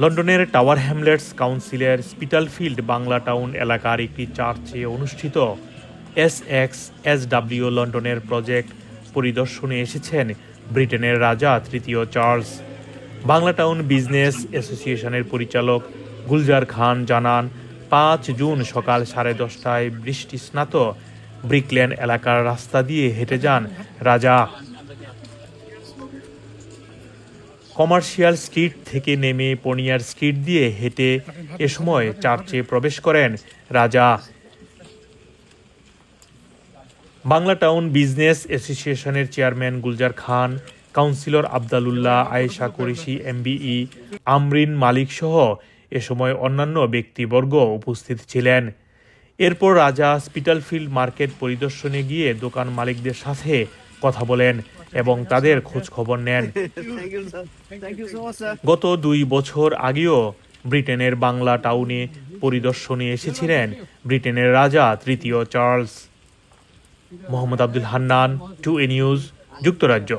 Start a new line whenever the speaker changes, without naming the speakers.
লন্ডনের tower Hamlets কাউন্সিলের Spitalfield Bangla town এলাকার একটি চার্চে অনুষ্ঠিত এস এক্স এস ডাব্লিউ লন্ডনের প্রজেক্ট পরিদর্শনে এসেছেন ব্রিটেনের রাজা তৃতীয় চার্লস। বাংলা টাউন বিজনেস অ্যাসোসিয়েশনের পরিচালক গুলজার খান জানান, পাঁচ জুন সকাল সাড়ে দশটায় বৃষ্টি স্নাত, ব্রিকল্যান্ড এলাকার রাস্তা দিয়ে হেঁটে যান রাজা। কমার্শিয়াল স্ট্রিট থেকে নেমে পনিয়ার স্ট্রিট দিয়ে হেঁটে এ সময় চার্চে প্রবেশ করেন রাজা। বাংলা টাউন বিজনেস অ্যাসোসিয়েশনের chairman Gulzar Khan, councillor Abdullah, Ayesha Qureshi, MBE, Amrin Malik সহ এ সময় অন্যান্য ব্যক্তিবর্গ উপস্থিত ছিলেন। এরপর রাজা স্পিটালফিল্ড মার্কেট পরিদর্শনে গিয়ে দোকান মালিকদের সাথে কথা বলেন এবং তাদের খোঁজ খবর নেন. গত দুই বছর আগেও ব্রিটেনের বাংলা টাউনে পরিদর্শনে এসেছিলেন ব্রিটেনের রাজা তৃতীয় চার্লস মোহাম্মদ আব্দুল হান্নান, টু এ নিউজ, যুক্তরাজ্য